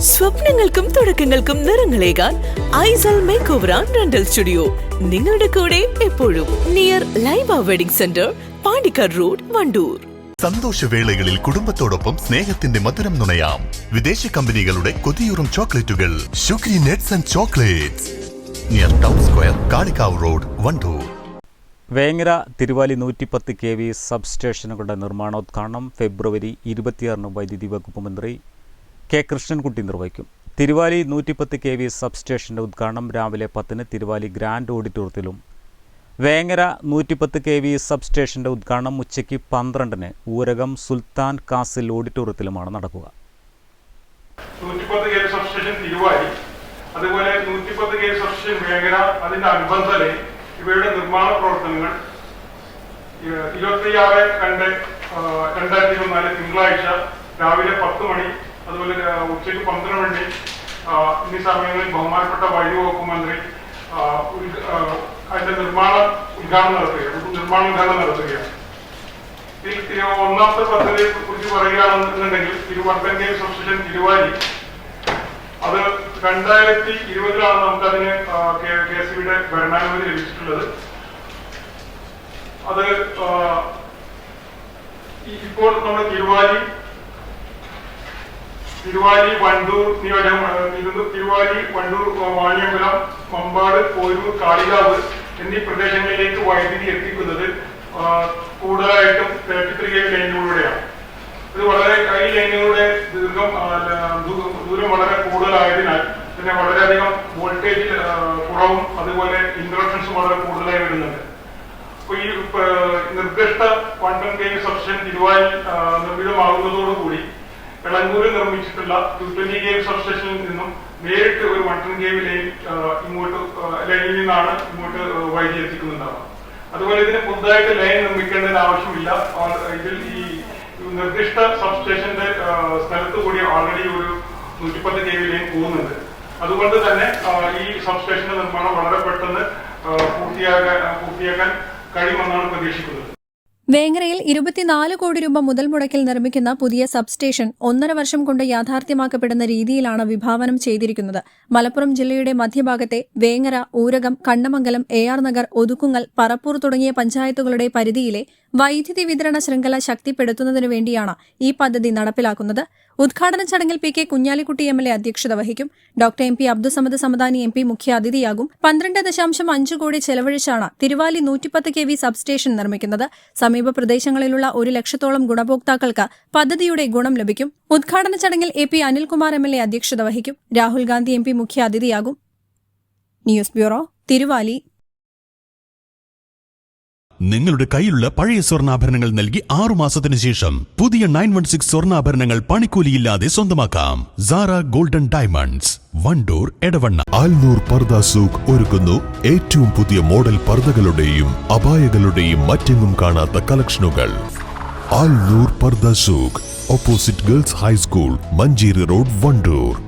സ്വപ്നങ്ങൾക്കും തുടക്കങ്ങൾക്കും നിറങ്ങളേകാൻ ഐസൽ make over and rental studio. നിങ്ങളുടെ കൂടെ എപ്പോഴും near Laiba wedding centre Pandikkad road Wandoor. സന്തോഷവേളകളിൽ കുടുംബത്തോടൊപ്പം സ്നേഹത്തിന്റെ മധുരം നുണയാം. വിദേശ കമ്പനികളുടെ കൊതിയൂറും ചോക്ലേറ്റുകൾ. ഷുഗ്രി nets and chocolates. Near town square Kalikavu road Wandoor. Vengara Thiruvali നൂറ്റിപ്പത്ത് കെ വി സബ്സ്റ്റേഷനുകളുടെ നിർമ്മാണോദ്ഘാടനം ഫെബ്രുവരി ഇരുപത്തിയാറിന് വൈദ്യുതി വകുപ്പ് മന്ത്രി കെ കൃഷ്ണൻകുട്ടി നിർവഹിക്കും. തിരുവാലി നൂറ്റിപ്പത്ത് കെ വി സബ്സ്റ്റേഷന്റെ ഉദ്ഘാടനം രാവിലെ പത്തിന് തിരുവാലി ഗ്രാൻഡ് ഓഡിറ്റോറിയത്തിലും. വേങ്ങര നൂറ്റിപ്പത്ത് കെ വി സബ്സ്റ്റേഷന്റെ ഉദ്ഘാടനം ഉച്ചയ്ക്ക് പന്ത്രണ്ടിന് ഊരകം സുൽത്താൻ കാസിൽ ഓഡിറ്റോറിയത്തിലുമാണ് നടക്കുക. അതുപോലെ നൂറ്റിപ്പത്ത് കെ സബ്സ്റ്റേഷൻ മേഖല അതിന്റെ അനുബന്ധ ഇവയുടെ നിർമ്മാണ പ്രവർത്തനങ്ങൾ ഇരുപത്തിയാറ് രണ്ട് രണ്ടായിരത്തി ഇരുപത്തിനാല് തിങ്കളാഴ്ച രാവിലെ പത്ത് മണി അതുപോലെ ഉച്ചയ്ക്ക് പന്ത്രണ്ട് മണി ഇന്നീ സമയങ്ങളിൽ ബഹുമാനപ്പെട്ട വഴിവകുപ്പ് വകുപ്പ് മന്ത്രി അതിന്റെ നിർമ്മാണ ഉദ്ഘാടനം നടത്തുകയാണ് നിർമ്മാണ ഉദ്ഘാടനം നടത്തുകയാണ്. ഒന്നാമത്തെ പദ്ധതിയെ കുറിച്ച് പറയുകയാണെന്നുണ്ടെങ്കിൽ തിരുവട്ടം കെ സബ്സ്റ്റേഷൻ തിരുവാലി അത് രണ്ടായിരത്തി ഇരുപതിലാണ് നമുക്കതിന് കെ എസ് ബിയുടെ ഭരണാനുമതി ലഭിച്ചിട്ടുള്ളത്. അത് ഇപ്പോൾ നമ്മുടെ തിരുവാലി തിരുവാലി വണ്ടൂർ തിരുവാലി വണ്ടൂർ വാണിയമ്പലം മമ്പാട് പോരൂർ കാളികാവ് എന്നീ പ്രദേശങ്ങളിലേക്ക് വൈദ്യുതി എത്തിക്കുന്നത് കൂടുതലായിട്ടും തേർട്ടി ലൈനിലൂടെയാണ് ഇത് വളരെ ഈ ലൈനുകളുടെ ദീർഘം ദൂരം വളരെ കൂടുതലായതിനാൽ പിന്നെ വളരെയധികം വോൾട്ടേജ് കുറവും അതുപോലെ ഇൻട്രക്ഷൻസും വളരെ കൂടുതലായി വരുന്നുണ്ട്. അപ്പൊ ഈ നിർദ്ദിഷ്ട ക്വാണ്ടം ഗെയിം സബ്സ്റ്റൻ തിരുവായി നിർമ്മിതമാകുന്നതോടുകൂടി എളങ്കൂരിൽ നിർമ്മിച്ചിട്ടുള്ള ടു ട്വന്റി ഗെയിം സബ്സ്റ്റേഷനിൽ നിന്നും നേരിട്ട് ഒരു വൺ ടൺ ഗെയിം ലൈൻ ഇങ്ങോട്ട് ലൈനിൽ നിന്നാണ് ഇങ്ങോട്ട് വൈദ്യുതി എത്തിക്കുന്നുണ്ടാവുക അതുപോലെ ഇതിന് പുതുതായിട്ട് ലൈൻ നിർമ്മിക്കേണ്ടതിന് ആവശ്യമില്ല. ഇതിൽ ഈ നിർദ്ദിഷ്ട സബ്സ്റ്റേഷന്റെ സ്ഥലത്ത് കൂടി ഓൾറെഡി ഒരു നൂറ്റിപ്പത്ത് വി ലൈൻ പോകുന്നുണ്ട്. അതുകൊണ്ട് തന്നെ ഈ സബ്സ്റ്റേഷന്റെ നിർമ്മാണം വളരെ പെട്ടെന്ന് പൂർത്തിയാക്കാൻ പൂർത്തിയാക്കാൻ കഴിയുമെന്നാണ് പ്രതീക്ഷിക്കുന്നത്. വേങ്ങരയിൽ ഇരുപത്തിനാല് കോടി രൂപ മുതൽ മുടക്കിൽ നിർമ്മിക്കുന്ന പുതിയ സബ്സ്റ്റേഷൻ ഒന്നര വർഷം കൊണ്ട് യാഥാർത്ഥ്യമാക്കപ്പെടുന്ന രീതിയിലാണ് വിഭാവനം ചെയ്തിരിക്കുന്നത്. മലപ്പുറം ജില്ലയുടെ മധ്യഭാഗത്തെ വേങ്ങര ഊരകം കണ്ണമംഗലം എ ആർ നഗർ ഒതുക്കുങ്ങൽ പറപ്പൂർ തുടങ്ങിയ പഞ്ചായത്തുകളുടെ പരിധിയിലെ വൈദ്യുതി വിതരണ ശൃംഖല ശക്തിപ്പെടുത്തുന്നതിനു വേണ്ടിയാണ് ഈ പദ്ധതി നടപ്പിലാക്കുന്നത്. ഉദ്ഘാടന ചടങ്ങിൽ P K Kunhalikutty M L A അധ്യക്ഷത വഹിക്കും. Doctor M P Abdussamad Samadani M P മുഖ്യാതിഥിയാകും പന്ത്രണ്ട് ദശാംശം അഞ്ച് കോടി ചെലവഴിച്ചാണ് തിരുവാലി നൂറ്റിപ്പത്ത് കെ വി സബ്സ്റ്റേഷൻ നിർമ്മിക്കുന്നത്. സമീപ പ്രദേശങ്ങളിലുള്ള ഒരു ലക്ഷത്തോളം ഗുണഭോക്താക്കൾക്ക് പദ്ധതിയുടെ ഗുണം ലഭിക്കും. ഉദ്ഘാടന ചടങ്ങിൽ A P Anilkumar M L A അധ്യക്ഷത വഹിക്കും. രാഹുൽ ഗാന്ധി എം പി മുഖ്യാതിഥിയാകും ന്യൂസ് ബ്യൂറോ തിരുവാലി. നിങ്ങളുടെ കയ്യിലുള്ള പഴയ സ്വർണാഭരണങ്ങൾ നൽകി ആറു മാസത്തിന് ശേഷം പുതിയ നയൻ വൺ സിക്സ് സ്വർണാഭരണങ്ങൾ പണിക്കൂലിയില്ലാതെ സ്വന്തമാക്കാം. Sara golden diamonds Wandoor Edavanna. Alnoor പർദ സൂഖ് ഒരുക്കുന്നു. ഏറ്റവും പുതിയ മോഡൽ പർദകളുടെയും അപായകളുടെയും മറ്റെങ്ങും കാണാത്ത കളക്ഷനുകൾ. Alnoor Pardha Souq opposite girls high school Manjeri road Wandoor.